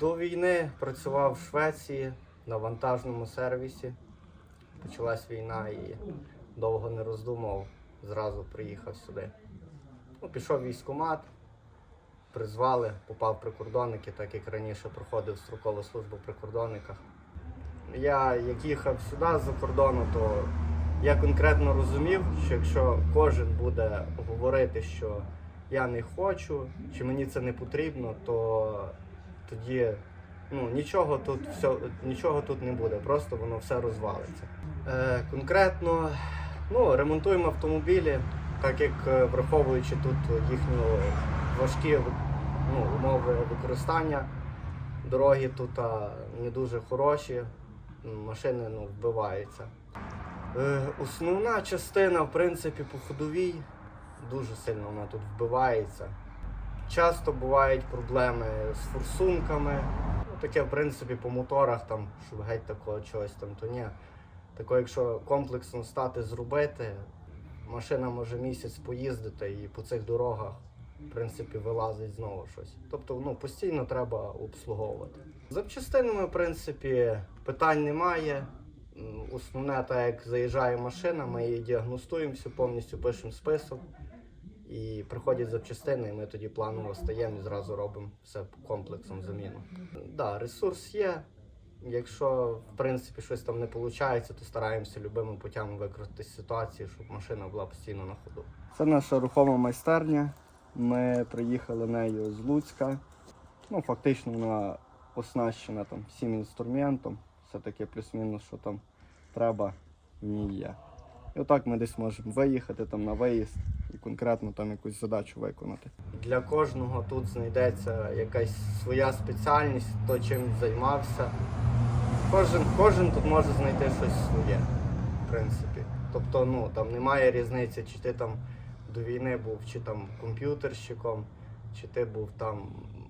До війни працював в Швеції на вантажному сервісі. Почалась війна і довго не роздумав, зразу приїхав сюди. Ну, пішов в військкомат, призвали, попав прикордонники, так як раніше проходив строкову службу в прикордонниках. Я як їхав сюди з-за кордону, то я конкретно розумів, що якщо кожен буде говорити, що я не хочу, чи мені це не потрібно, то тоді ну, нічого тут все, нічого тут не буде, просто воно все розвалиться. Е, конкретно ну, ремонтуємо автомобілі, так як е, враховуючи тут їхні важкі ну, умови використання, дороги тут не дуже хороші, машини ну, вбиваються. Е, основна частина, в принципі, по ходовій дуже сильно вона тут вбивається. Часто бувають проблеми з форсунками. Ну, таке, в принципі, по моторах, там, щоб геть такого чогось там, то ні. Тако, якщо комплексно стати зробити, машина може місяць поїздити і по цих дорогах, в принципі, вилазить знову щось. Тобто, ну, постійно треба обслуговувати. Запчастинами, в принципі, питань немає. Основне, так як заїжджає машина, ми її діагностуємо повністю, пишемо список. І приходять запчастини, і ми тоді планово стаємо і зразу робимо все комплексом заміну. Да, ресурс є. Якщо в принципі щось там не виходить, то стараємося любими путями використати ситуацію, щоб машина була постійно на ходу. Це наша рухома майстерня. Ми приїхали нею з Луцька. Ну, фактично вона оснащена там всім інструментом. Все таки плюс-мінус, що там треба, в ній є. І отак ми десь можемо виїхати там на виїзд конкретно там якусь задачу виконати. Для кожного тут знайдеться якась своя спеціальність, то чим займався. Кожен, кожен тут може знайти щось своє, в принципі. Тобто, ну там немає різниці, чи ти там до війни був, чи там комп'ютерщиком, чи ти був там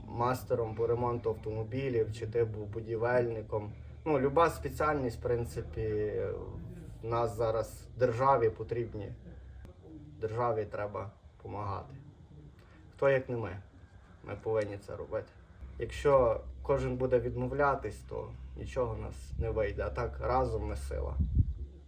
мастером по ремонту автомобілів, чи ти був будівельником. Ну, люба спеціальність, в принципі, в нас зараз державі потрібні. Державі треба допомагати. Хто як не ми. Ми повинні це робити. Якщо кожен буде відмовлятись, то нічого в нас не вийде. А так разом ми сила.